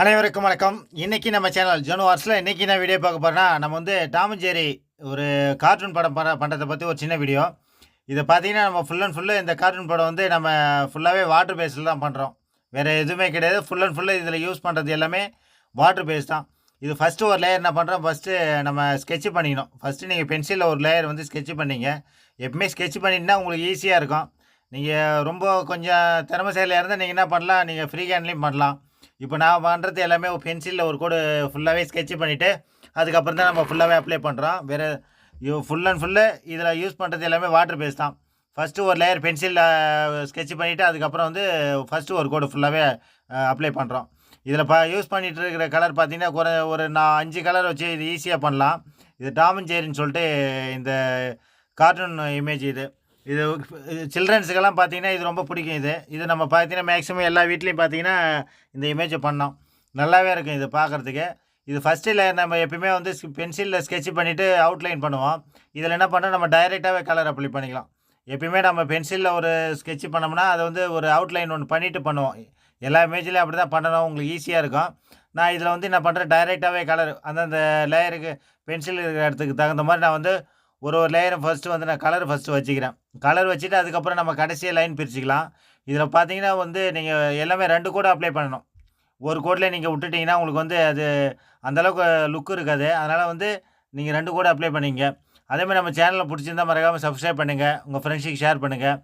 அனைவருக்கும் வணக்கம். இன்றைக்கி நம்ம சேனல் ஜோனு வார்ஸில் இன்றைக்கி என்ன வீடியோ பார்க்க போறோம்னா நம்ம வந்து டாம் ஜெரி ஒரு கார்ட்டூன் படம் பண்ண பண்ணுறதை பற்றி ஒரு சின்ன வீடியோ இதை பார்த்தீங்கன்னா நம்ம ஃபுல் அண்ட் ஃபுல்லு இந்த கார்ட்டூன் படம் வந்து நம்ம ஃபுல்லாகவே வாட்டர் பேஸில் தான் பண்ணுறோம் வேறு எதுவுமே கிடையாது. ஃபுல் அண்ட் ஃபுல்லு இதில் யூஸ் பண்ணுறது எல்லாமே வாட்டர் பேஸ் தான். இது ஃபஸ்ட்டு ஒரு லேயர் என்ன பண்ணுறோம் ஃபஸ்ட்டு நம்ம ஸ்கெட்ச் பண்ணிக்கணும். ஃபஸ்ட்டு நீங்கள் பென்சிலில் ஒரு லேயர் வந்து ஸ்கெட்ச் பண்ணிங்க. எப்பவுமே ஸ்கெட்ச் பண்ணிட்டுனா உங்களுக்கு ஈஸியாக இருக்கும். நீங்கள் ரொம்ப கொஞ்சம் திறமைசாலியாக இருந்தால் நீங்கள் என்ன பண்ணலாம்? நீங்கள் ஃப்ரீ ஹேண்ட்லேயும் பண்ணலாம். இப்போ நான் பண்ணுறது எல்லாமே பென்சிலில் ஒரு கோடு ஃபுல்லாகவே ஸ்கெட்ச் பண்ணிவிட்டு அதுக்கப்புறம் தான் நம்ம ஃபுல்லாகவே அப்ளை பண்ணுறோம் வேறு ஃபுல் அண்ட் ஃபுல்லு இதில் யூஸ் பண்ணுறது எல்லாமே வாட்டர் பேஸ் தான். ஃபஸ்ட்டு ஒரு லேயர் பென்சிலில் ஸ்கெட்ச் பண்ணிவிட்டு அதுக்கப்புறம் வந்து ஃபஸ்ட்டு ஒரு கோடு ஃபுல்லாகவே அப்ளை பண்ணுறோம் இதில் பா யூஸ் பண்ணிகிட்டு இருக்கிற கலர் பார்த்திங்கன்னா குறை ஒரு நான் அஞ்சு கலர் வச்சு இது ஈஸியாக பண்ணலாம். இது டாமன் அண்ட் சொல்லிட்டு இந்த கார்ட்டூன் இமேஜ் இது. இது சில்ட்ரன்ஸுக்கெல்லாம் பார்த்தீங்கன்னா இது ரொம்ப பிடிக்கும் இது. இது நம்ம பார்த்தீங்கன்னா மேக்ஸிமம் எல்லா வீட்லேயும் பார்த்தீங்கன்னா இந்த இமேஜை பண்ணோம். நல்லாவே இருக்கும் இது பார்க்குறதுக்கு. இது ஃபஸ்ட்டு லேயர் நம்ம எப்பயுமே வந்து பென்சிலில் ஸ்கெட்ச் பண்ணிவிட்டு அவுட்லைன் பண்ணுவோம். இதில் என்ன பண்ணோம்? நம்ம டைரெக்டாகவே கலர் அப்ளை பண்ணிக்கலாம். எப்பயுமே நம்ம பென்சிலில் ஒரு ஸ்கெட்ச் பண்ணோம்னா அதை வந்து ஒரு அவுட்லைன் ஒன்று பண்ணிவிட்டு பண்ணுவோம். எல்லா இமேஜ்லேயும் அப்படி தான் பண்ணணும். உங்களுக்கு ஈஸியாக இருக்கும். நான் இதில் வந்து என்ன பண்ணுறேன் டைரெக்டாகவே கலர் அந்தந்த லேயருக்கு பென்சில் இருக்கிற இடத்துக்கு தகுந்த மாதிரி நான் வந்து ஒரு ஒரு லேயரும் ஃபஸ்ட்டு வந்து நான் கலர் ஃபஸ்ட்டு வச்சுக்கிறேன். கலர் வச்சுட்டு அதுக்கப்புறம் நம்ம கடைசியாக லைன் பிரிச்சுக்கலாம். இதில் பார்த்தீங்கன்னா வந்து நீங்கள் எல்லாமே ரெண்டு கோடு அப்ளை பண்ணணும். ஒரு கோடில் நீங்கள் விட்டுட்டிங்கன்னா உங்களுக்கு வந்து அது அந்தளவுக்கு லுக் இருக்காது. அதனால் வந்து நீங்கள் ரெண்டு கோடு அப்ளை பண்ணிங்க. அதேமாதிரி நம்ம சேனலில் பிடிச்சிருந்தா மறக்காமல் சப்ஸ்கிரைப் பண்ணுங்கள் உங்கள் ஃப்ரெண்ட்ஸுக்கு ஷேர் பண்ணுங்கள்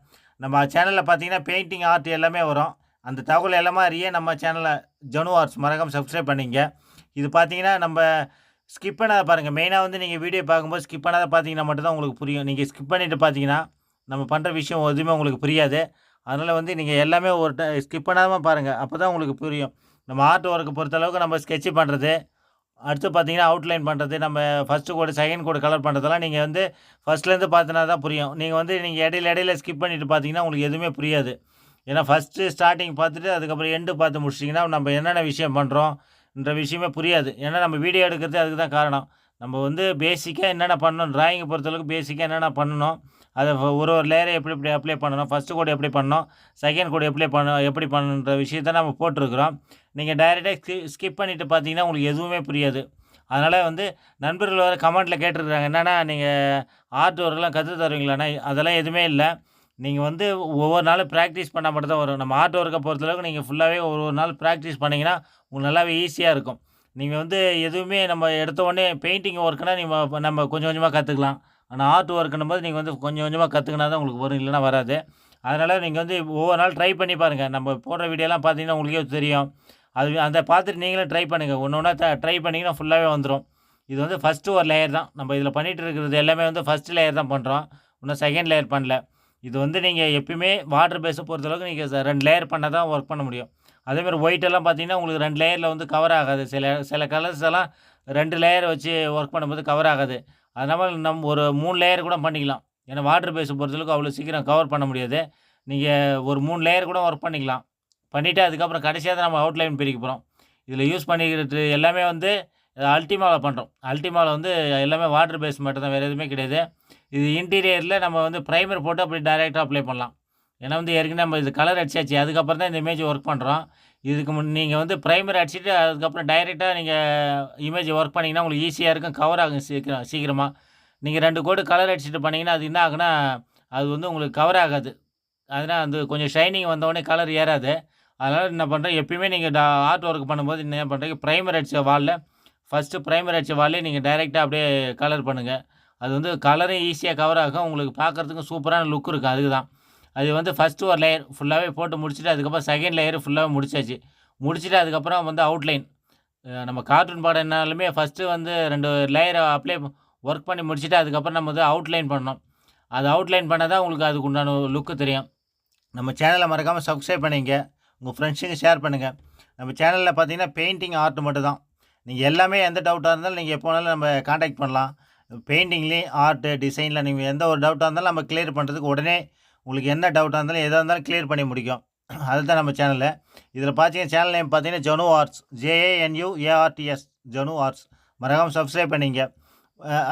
நம்ம சேனலில் பார்த்தீங்கன்னா பெயிண்டிங் ஆர்ட் எல்லாமே வரும். அந்த தகவல் எல்லாமே அறிய நம்ம சேனலை ஜனு ஆர்ட்ஸ் மறக்காமல் சப்ஸ்கிரைப் பண்ணிங்க. இது பார்த்தீங்கன்னா நம்ம ஸ்கிப் பண்ணாத பாருங்கள் மெயினாக வந்து நீங்கள் வீடியோ பார்க்கும்போது ஸ்கிப் பண்ணாத பார்த்தீங்கன்னா மட்டும்தான் உங்களுக்கு புரியும். நீங்கள் ஸ்கிப் பண்ணிவிட்டு பார்த்தீங்கன்னா நம்ம பண்ணுற விஷயம் எதுவுமே உங்களுக்கு புரியாது. அதனால் வந்து நீங்கள் எல்லாமே ஒரு ட ஸ்கிப் பண்ணாமல் பாருங்கள் அப்போ தான் உங்களுக்கு புரியும். நம்ம ஆர்ட் ஒர்க்கை பொறுத்தளவுக்கு நம்ம ஸ்கெட்சு பண்ணுறது அடுத்து பார்த்தீங்கன்னா அவுட்லைன் பண்ணுறது நம்ம first coat second coat colour பண்ணுறதெல்லாம் நீங்கள் வந்து ஃபஸ்ட்லேருந்து பார்த்தினா தான் புரியும். நீங்கள் வந்து நீங்கள் இடையில இடையில ஸ்கிப் பண்ணிவிட்டு பார்த்தீங்கன்னா உங்களுக்கு எதுவுமே புரியாது. ஏன்னா ஃபஸ்ட்டு ஸ்டார்டிங் பார்த்துட்டு அதுக்கப்புறம் எண்டு பார்த்து முடிச்சிட்டிங்கன்னா நம்ம என்னென்ன விஷயம் பண்ணுறோம் என்ற விஷயமே புரியாது. ஏன்னா நம்ம வீடியோ எடுக்கிறது அதுக்கு தான் காரணம். நம்ம வந்து பேசிக்காக என்னென்ன பண்ணணும்? ட்ராயிங்கை பொறுத்தளவுக்கு பேசிக்காக என்னென்ன பண்ணணும்? அதை ஒரு ஒரு லேயரை எப்படி எப்படி அப்ளை பண்ணணும்? ஃபஸ்ட்டு கோடு எப்படி பண்ணணும்? செகண்ட் கோடு எப்படி பண்ண எப்படி பண்ணுன்ற விஷயத்த நம்ம போட்டிருக்கிறோம். நீங்கள் டைரெக்டாக ஸ்கிப் பண்ணிவிட்டு பார்த்தீங்கன்னா உங்களுக்கு எதுவுமே புரியாது. அதனால் வந்து நண்பர்கள் வர கமெண்ட்டில் கேட்டிருக்காங்க என்னென்னா நீங்கள் ஆர்ட் ஒர்க்லாம் கற்று தருவீங்களாண்ணா? அதெல்லாம் எதுவுமே இல்லை. நீங்கள் வந்து ஒவ்வொரு நாளும் ப்ராக்டிஸ் பண்ணால் மட்டும் தான் வரும். நம்ம ஆர்ட் ஒர்க்கை பொறுத்தளவுக்கு நீங்கள் ஃபுல்லாகவே ஒரு ஒரு நாள் ப்ராக்டிஸ் பண்ணிங்கன்னா உங்களுக்கு நல்லாவே ஈஸியாக இருக்கும். நீங்கள் வந்து எதுவுமே நம்ம எடுத்த உடனே பெயிண்டிங் ஒர்க்குனா நீங்கள் நம்ம கொஞ்சம் கொஞ்சமாக கற்றுக்கலாம் ஆனால் ஆர்ட் ஒர்க்குன்னும் போது நீங்கள் வந்து கொஞ்சம் கொஞ்சமாக கற்றுக்கினா தான் உங்களுக்கு வரும் இல்லைனா வராது. அதனால் நீங்கள் வந்து ஒவ்வொரு நாள் ட்ரை பண்ணி பாருங்கள் நம்ம போடுற வீடியோலாம் பார்த்தீங்கன்னா உங்களுக்கே தெரியும். அது அந்த பார்த்துட்டு நீங்களும் ட்ரை பண்ணுங்கள் ஒன்று ஒன்றா ட்ரை பண்ணிங்கன்னா ஃபுல்லாகவே வந்துடும் இது வந்து ஃபஸ்ட்டு ஒரு லேயர் தான். நம்ம இதில் பண்ணிகிட்டு இருக்கிறது எல்லாமே வந்து ஃபஸ்ட்டு லேயர் தான் பண்ணுறோம் இன்னும் செகண்ட் லேயர் பண்ணல. இது வந்து நீங்கள் எப்பயுமே வாட்டர் பேஸை பொறுத்தளவுக்கு நீங்கள் ரெண்டு லேயர் பண்ணால் தான் ஒர்க் பண்ண முடியும். அதேமாதிரி ஒயிட்டெல்லாம் பார்த்தீங்கன்னா உங்களுக்கு ரெண்டு லேயரில் வந்து கவர் ஆகாது. சில சில கலர்ஸ் எல்லாம் ரெண்டு லேயர் வச்சு ஒர்க் பண்ணும்போது கவர் ஆகாது. அதனால் நம்ம ஒரு மூணு லேயர் கூட பண்ணிக்கலாம். ஏன்னா வாட்டர் பேஸை பொறுத்தளவுக்கு அவ்வளோ சீக்கிரம் கவர் பண்ண முடியாது. நீங்கள் ஒரு மூணு லேயர் கூட ஒர்க் பண்ணிக்கலாம். பண்ணிவிட்டு அதுக்கப்புறம் கடைசியாக தான் நம்ம அவுட்லைன் பிரிக்க போகிறோம் இதில் யூஸ் பண்ணிக்கிறது எல்லாமே வந்து அல்டிமாவில் பண்ணுறோம் அல்டிமாவில் வந்து எல்லாமே வாட்டர் பேஸ் மட்டும் தான் வேறு எதுவுமே கிடையாது. இது இன்டீரியரில் நம்ம வந்து ப்ரைமர் போட்டு அப்படி டைரெக்டாக அப்ளை பண்ணலாம். ஏன்னா வந்து ஏற்கனவே நம்ம இது கலர் அடிச்சாச்சு அதுக்கப்புறம் தான் இந்த இமேஜ் ஒர்க் பண்ணுறோம் இதுக்கு முன் நீங்கள் வந்து ப்ரைமர் அடிச்சுட்டு அதுக்கப்புறம் டைரெக்டாக நீங்கள் இமேஜ் ஒர்க் பண்ணிங்கன்னா உங்களுக்கு ஈஸியாக இருக்கும் கவர் ஆகும் சீக்கிரம். சீக்கிரமாக நீங்கள் ரெண்டு கோடு கலர் அடிச்சுட்டு பண்ணிங்கன்னா அது என்ன ஆகுனா அது வந்து உங்களுக்கு கவர் ஆகாது. அதனால் வந்து கொஞ்சம் ஷைனிங் வந்தவொடனே கலர் ஏறாது. அதனால் என்ன பண்ணுறேன் எப்பயுமே நீங்கள் ஆர்ட் ஒர்க் பண்ணும்போது என்ன பண்ணுறீங்க ப்ரைமர் அடித்த வாலில் ஃபஸ்ட்டு ப்ரைமர் அடித்த வாலே நீங்கள் டைரெக்டாக அப்படியே கலர் பண்ணுங்கள் அது வந்து கலரும் ஈஸியாக கவர் ஆகும் உங்களுக்கு பார்க்குறதுக்கும் சூப்பரான லுக் இருக்கும் அதுக்கு தான் அது வந்து ஃபஸ்ட்டு ஒரு லேயர் ஃபுல்லாகவே போட்டு முடிச்சுட்டு அதுக்கப்புறம் செகண்ட் லேயர் ஃபுல்லாகவே முடிச்சாச்சு. முடிச்சுட்டு அதுக்கப்புறம் வந்து அவுட்லைன் நம்ம கார்ட்டூன் படம் என்னாலுமே ஃபஸ்ட்டு வந்து ரெண்டு லேயரை அப்ளை ஒர்க் பண்ணி முடிச்சுட்டு அதுக்கப்புறம் நம்ம வந்து அவுட்லைன் பண்ணோம் அது அவுட்லைன் பண்ணால் தான் உங்களுக்கு அதுக்கு உண்டான லுக்கு தெரியும். நம்ம சேனலை மறக்காமல் சப்ஸ்கிரைப் பண்ணிங்க உங்கள் ஃப்ரெண்ட்ஸுங்க ஷேர் பண்ணுங்கள் நம்ம சேனலில் பார்த்தீங்கன்னா பெயிண்டிங் ஆர்ட் மட்டும் தான் நீங்கள் எல்லாமே எந்த டவுட்டாக இருந்தாலும் நீங்கள் எப்போ வேணாலும் நம்ம காண்டாக்ட் பண்ணலாம். பெயிண்டிங்லேயும் ஆர்ட்டு டிசைனில் நீங்கள் எந்த ஒரு டவுட்டாக இருந்தாலும் நம்ம கிளியர் பண்ணுறதுக்கு உடனே உங்களுக்கு என்ன டவுட்டாக இருந்தாலும் எதாக இருந்தாலும் கிளியர் பண்ணி முடிக்கும். அதுதான் நம்ம சேனலில் இதில் பார்த்தீங்கன்னா சேனல் நேம் பார்த்தீங்கன்னா Janu arts J A N U A R T S Janu arts மறக்காமல் சப்ஸ்கிரைப் பண்ணிங்க.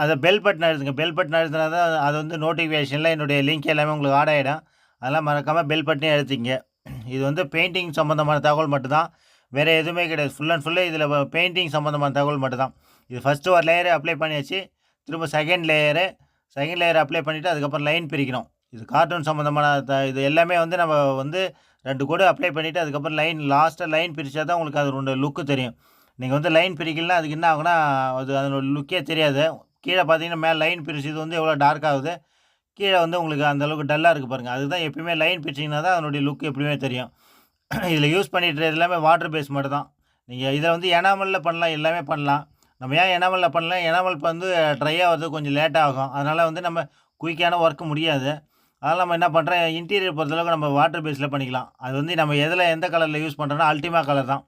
அதை பெல் பட்டன் எழுதுங்க பெல் பட்டன் எழுதுனா தான் அது வந்து நோட்டிஃபிகேஷனில் என்னுடைய லிங்க் எல்லாமே உங்களுக்கு ஆட் ஆகிடும் அதெல்லாம் மறக்காமல் பெல் பட்டனே எழுத்திங்க இது வந்து பெயிண்டிங் சம்மந்தமான தகவல் மட்டும்தான். வேறு எதுவுமே கிடையாது. ஃபுல் அண்ட் ஃபுல்லு இதில் பெயிண்டிங் சம்மந்தமான தகவல் மட்டும்தான். இது ஃபஸ்ட்டு ஒரு லேயர் அப்ளை பண்ணியாச்சு. திரும்ப second layer second layer apply பண்ணிவிட்டு அதுக்கப்புறம் லைன் பிரிக்கணும். இது கார்ட்டூன் சம்மந்தமான த இது எல்லாமே வந்து நம்ம வந்து ரெண்டு கோடு அப்ளை பண்ணிவிட்டு அதுக்கப்புறம் லைன் லாஸ்ட்டாக லைன் பிரித்தா தான் உங்களுக்கு அதோட லுக்கு தெரியும். நீங்கள் வந்து லைன் பிரிக்கலாம் அதுக்கு என்ன ஆகுனா அது அதனோட லுக்கே தெரியாது. கீழே பார்த்தீங்கன்னா மேலே லைன் பிரிச்சது வந்து எவ்வளோ டார்க் ஆகுது. கீழே வந்து உங்களுக்கு அந்தளவுக்கு டல்லாக இருக்குது பாருங்கள் அதுதான் எப்பயுமே லைன் பிரிச்சிங்கன்னா தான் அதனுடைய லுக் எப்படியுமே தெரியும். இதில் யூஸ் பண்ணிட்டு எல்லாமே வாட்டர் பேஸ் மட்டும் தான். நீங்கள் இதை வந்து எனாமலில் பண்ணலாம் எல்லாமே பண்ணலாம். நம்ம ஏன் எனாமலில் பண்ணலாம் எனாமல் வந்து ட்ரை ஆகிறது கொஞ்சம் லேட்டாகும் ஆகும். அதனால் வந்து நம்ம குயிக்கான ஒர்க்கு முடியாது. அதனால் நம்ம என்ன பண்ணுறோம் இன்டீரியர் பொறுத்தளவுக்கு நம்ம வாட்டர் பேஸில் பண்ணிக்கலாம். அது வந்து நம்ம எதில் எந்த கலரில் யூஸ் பண்ணுறோன்னா அல்டிமா கலர் தான்.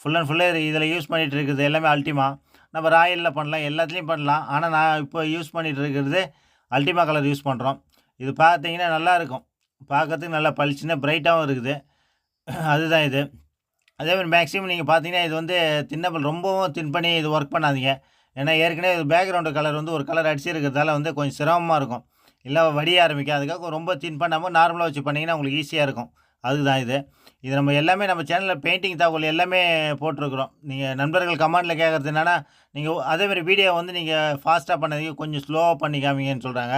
ஃபுல் அண்ட் ஃபுல்லாக இதில் யூஸ் பண்ணிகிட்டு இருக்குது எல்லாமே அல்டிமா நம்ம ராயலில் பண்ணலாம். எல்லாத்துலேயும் பண்ணலாம். ஆனால் நான் இப்போ யூஸ் பண்ணிகிட்டு இருக்கிறது அல்டிமா கலர் யூஸ் பண்ணுறோம் இது பார்த்தீங்கன்னா நல்லாயிருக்கும் பார்க்கறதுக்கு நல்லா பளிச்சுன்னா பிரைட்டாகவும் இருக்குது. அதுதான் இது. அதே மாதிரி மேக்ஸிமம் நீங்கள் பார்த்தீங்கன்னா இது வந்து தின்னப்பல் ரொம்பவும் தின் பண்ணி இது ஒர்க் பண்ணாதீங்க. ஏன்னா ஏற்கனவே இது பேக்ரவுண்டு கலர் வந்து ஒரு கலர் அடிச்சிருக்கிறதால வந்து கொஞ்சம் சிரமமாக இருக்கும். இல்லை வடிய ஆரம்பிக்கும் அதுக்காக ரொம்ப தின் பண்ணாமல் நார்மலாக வச்சு பண்ணிங்கன்னா உங்களுக்கு ஈஸியாக இருக்கும். அதுதான் இது. இது நம்ம எல்லாமே நம்ம சேனலில் பெயிண்டிங் தகவல் எல்லாமே போட்டிருக்கிறோம். நீங்கள் நண்பர்கள் கமெண்டில் கேட்குறது என்னென்னா நீங்கள் அதேமாதிரி வீடியோ வந்து நீங்கள் ஃபாஸ்ட்டாக பண்ணதுக்கு கொஞ்சம் ஸ்லோவாக பண்ணிக்காமீங்கன்னு சொல்கிறாங்க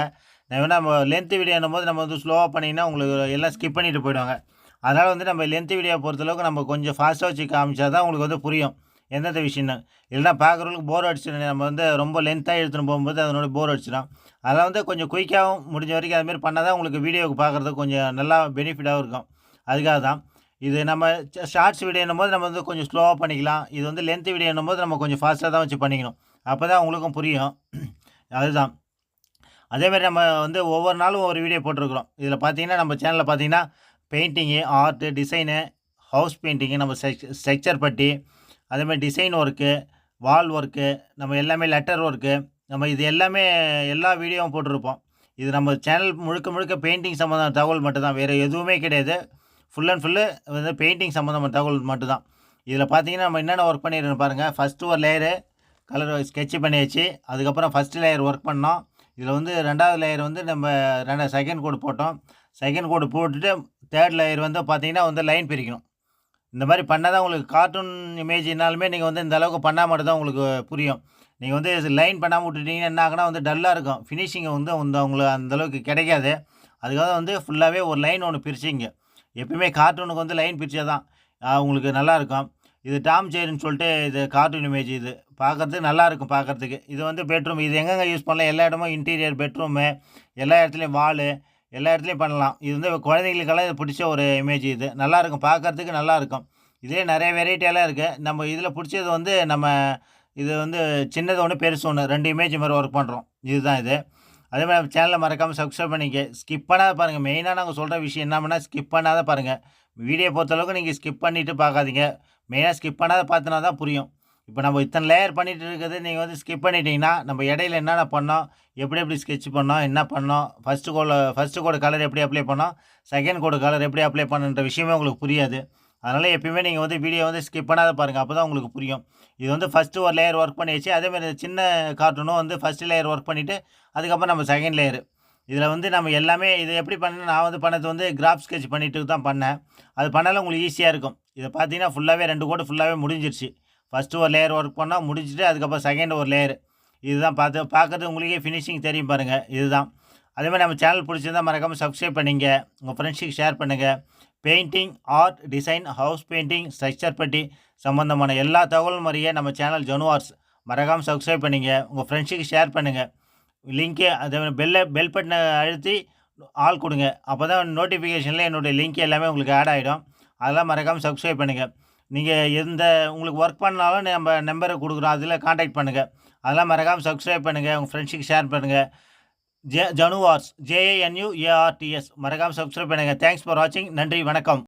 நான் வேணால் நம்ம லென்த்து வீடியோன்னும் போது நம்ம வந்து ஸ்லோவாக பண்ணிங்கன்னா உங்களுக்கு எல்லாம் ஸ்கிப் பண்ணிவிட்டு போயிடுவாங்க. அதனால் வந்து நம்ம லென்த் வீடியோ பொறுத்தளவுக்கு நம்ம கொஞ்சம் ஃபாஸ்ட்டாக வச்சு காமிச்சா தான் உங்களுக்கு வந்து புரியும். எந்தெந்த விஷயம்னு. இல்லைனா பார்க்குறவங்களுக்கு போர் அடிச்சிடும் நம்ம வந்து ரொம்ப லென்த்தாக எடுத்துகிட்டு போகும்போது அதனோட போர் அடிச்சிடும். அதெல்லாம் வந்து கொஞ்சம் குயிக்காகவும் முடிஞ்ச வரைக்கும் அதுமாரி பண்ணால் தான் உங்களுக்கு வீடியோவுக்கு பார்க்குறதுக்கு கொஞ்சம் நல்லா பெனிஃபிட்டாகவும் இருக்கும். அதுக்காக தான். இது நம்ம ஷார்ட்ஸ் வீடியோன்னும் போது நம்ம வந்து கொஞ்சம் ஸ்லோவாக பண்ணிக்கலாம். இது வந்து லென்த் வீடியோன்னும் போது நம்ம கொஞ்சம் ஃபாஸ்ட்டாக தான் வச்சு பண்ணிக்கணும். அப்போ தான் உங்களுக்கும் புரியும். அதுதான். அதேமாதிரி நம்ம வந்து ஒவ்வொரு நாளும் ஒவ்வொரு வீடியோ போட்டிருக்கிறோம். இதில் பார்த்தீங்கன்னா நம்ம சேனலில் பார்த்தீங்கன்னா painting art design house painting நம்ம ஸ்ட்ரக்சர் பட்டி அதேமாதிரி டிசைன் ஒர்க்கு வால் ஒர்க்கு நம்ம எல்லாமே லெட்டர் ஒர்க்கு நம்ம இது எல்லாமே எல்லா வீடியோவும் போட்டிருப்போம். இது நம்ம சேனல் முழுக்க முழுக்க பெயிண்டிங் சம்மந்தமான தகவல் மட்டும்தான் வேறு எதுவுமே கிடையாது. ஃபுல் அண்ட் ஃபுல்லு வந்து பெயிண்டிங் சம்மந்தமான தகவல் மட்டும்தான். இதில் பார்த்தீங்கன்னா நம்ம என்னென்ன ஒர்க் பண்ணிடுறோம் பாருங்கள் ஃபஸ்ட்டு ஒரு லேயரு கலர் ஸ்கெட்ச் பண்ணியாச்சு. அதுக்கப்புறம் ஃபஸ்ட்டு லேயர் ஒர்க் பண்ணோம். இதில் வந்து ரெண்டாவது லேயர் வந்து நம்ம ரெண்டு செகண்ட் கோடு போட்டோம். செகண்ட் கோடு போட்டுட்டு தேர்ட் லேயர் வந்து பார்த்திங்கன்னா வந்து லைன் பிரிக்கணும். இந்த மாதிரி பண்ணால் தான் உங்களுக்கு கார்ட்டூன் இமேஜினாலுமே நீங்கள் வந்து இந்த அளவுக்கு பண்ணால் மட்டும் தான் உங்களுக்கு புரியும். நீங்கள் வந்து லைன் பண்ணாமல் விட்டுட்டீங்கன்னா என்ன ஆகுனா வந்து டல்லாக இருக்கும். ஃபினிஷிங்கை வந்து வந்து உங்களுக்கு அந்தளவுக்கு கிடைக்காது. அதுக்காக வந்து ஃபுல்லாகவே ஒரு லைன் ஒன்று பிரிச்சிங்க. எப்பயுமே கார்ட்டூனுக்கு வந்து லைன் பிரிச்சா தான் உங்களுக்கு நல்லாயிருக்கும் இது டாம் சேர்னு சொல்லிட்டு இது கார்ட்டூன் இமேஜ் இது. பார்க்குறதுக்கு நல்லாயிருக்கும் பார்க்குறதுக்கு. இது வந்து பெட்ரூம் இது எங்கெங்கே யூஸ் பண்ணலாம்? எல்லா இடமும் இன்டீரியர் பெட்ரூமு எல்லா இடத்துலையும் வாலு எல்லா இடத்துலையும் பண்ணலாம். இது வந்து குழந்தைங்களுக்கெல்லாம் இது பிடிச்ச ஒரு இமேஜ் இது. நல்லாயிருக்கும் பார்க்குறதுக்கு நல்லாயிருக்கும் இதே நிறைய வெரைட்டியெல்லாம் இருக்குது நம்ம இதில் பிடிச்சது வந்து நம்ம இது வந்து சின்னது ஒன்று பெருசு ஒன்று ரெண்டு இமேஜ் மாதிரி ஒர்க் பண்ணுறோம் இதுதான் இது. அதே மாதிரி சேனலை மறக்காமல் சப்ஸ்கிரைப் பண்ணிக்க. ஸ்கிப் பண்ணாத பாருங்கள் மெயினாக நாங்கள் சொல்கிற விஷயம் என்ன பண்ணால் ஸ்கிப் பண்ணாத பாருங்கள் வீடியோ பொறுத்தளவுக்கு நீங்கள் ஸ்கிப் பண்ணிவிட்டு பார்க்காதீங்க. மெயினாக ஸ்கிப் பண்ணாத பார்த்தினா தான் புரியும். இப்போ நம்ம இத்தனை லேயர் பண்ணிகிட்டு இருக்கிறது நீங்கள் வந்து ஸ்கிப் பண்ணிட்டீங்கன்னா நம்ம இடையில என்னென்ன பண்ணோம் எப்படி எப்படி ஸ்கெட்ச் பண்ணோம் என்ன பண்ணோம் ஃபஸ்ட்டு கோட ஃபஸ்ட்டு கோடு கலர் எப்படி அப்ளை பண்ணோம் செகண்ட் கோடு கலர் எப்படி அப்ளை பண்ணுன்ற விஷயமே உங்களுக்கு புரியாது. அதனால் எப்பயுமே நீங்கள் வந்து வீடியோ வந்து ஸ்கிப் பண்ணாத பாருங்கள் அப்போ தான் உங்களுக்கு புரியும். இது வந்து ஃபஸ்ட்டு ஒரு லேயர் ஒர்க் பண்ணியாச்சு அதேமாதிரி சின்ன கார்ட்டூனும் வந்து ஃபஸ்ட்டு லேயர் ஒர்க் பண்ணிவிட்டு அதுக்கப்புறம் நம்ம செகண்ட் லேயர் இதில் வந்து நம்ம எல்லாமே இது எப்படி பண்ணணும் நான் வந்து பண்ணது வந்து கிராஃப் ஸ்கெட்ச் பண்ணிட்டு தான் பண்ணேன். அது பண்ணாலும் உங்களுக்கு ஈஸியாக இருக்கும். இதை பார்த்தீங்கன்னா ஃபுல்லாகவே ரெண்டு கோடு ஃபுல்லாகவே முடிஞ்சிருச்சு. ஃபஸ்ட்டு ஒரு லேயர் ஒர்க் பண்ணால் முடிச்சுட்டு அதுக்கப்புறம் செகண்ட் ஒரு லேயர் இதுதான் பார்த்து பார்க்குறது உங்களுக்கே ஃபினிஷிங் தெரியும் பாருங்கள் இதுதான். அதேமாதிரி நம்ம சேனல் பிடிச்சிருந்தா மறக்காமல் சப்ஸ்கிரைப் பண்ணிங்க. உங்கள் ஃப்ரெண்ட்ஸுக்கு ஷேர் பண்ணுங்கள் painting art design house painting structure putty சம்மந்தமான எல்லா தகவலும் முறையே நம்ம சேனல் ஜனுவார்ஸ் மறக்காமல் சப்ஸ்கிரைப் பண்ணிங்க. உங்கள் ஃப்ரெண்ட்ஸுக்கு ஷேர் பண்ணுங்கள் லிங்க்கே அதே பெல்லை பெல் பட்டனை அழுத்தி ஆள் கொடுங்க. அப்போ தான் நோட்டிஃபிகேஷனில் என்னுடைய லிங்க் எல்லாமே உங்களுக்கு ஆட் ஆகிடும் அதெல்லாம் மறக்காமல் சப்ஸ்கிரைப் பண்ணுங்கள் நீங்கள் எந்த உங்களுக்கு ஒர்க் பண்ணாலும் நம்ம நம்பரை கொடுக்குறோம். அதில் காண்டாக்ட் பண்ணுங்கள் அதெல்லாம் மறக்காமல் சப்ஸ்கிரைப் பண்ணுங்கள் உங்கள் ஃப்ரெண்ட்ஸுக்கு ஷேர் பண்ணுங்கள் ஜே ஜனுவார்ஸ் ஜேஏஎன்யூஏஆர்டிஎஸ் ஏஆர்டிஎஸ் மறக்காமல் சப்ஸ்கிரைப் பண்ணுங்கள் தேங்க்ஸ் ஃபார் வாட்சிங் நன்றி. வணக்கம்.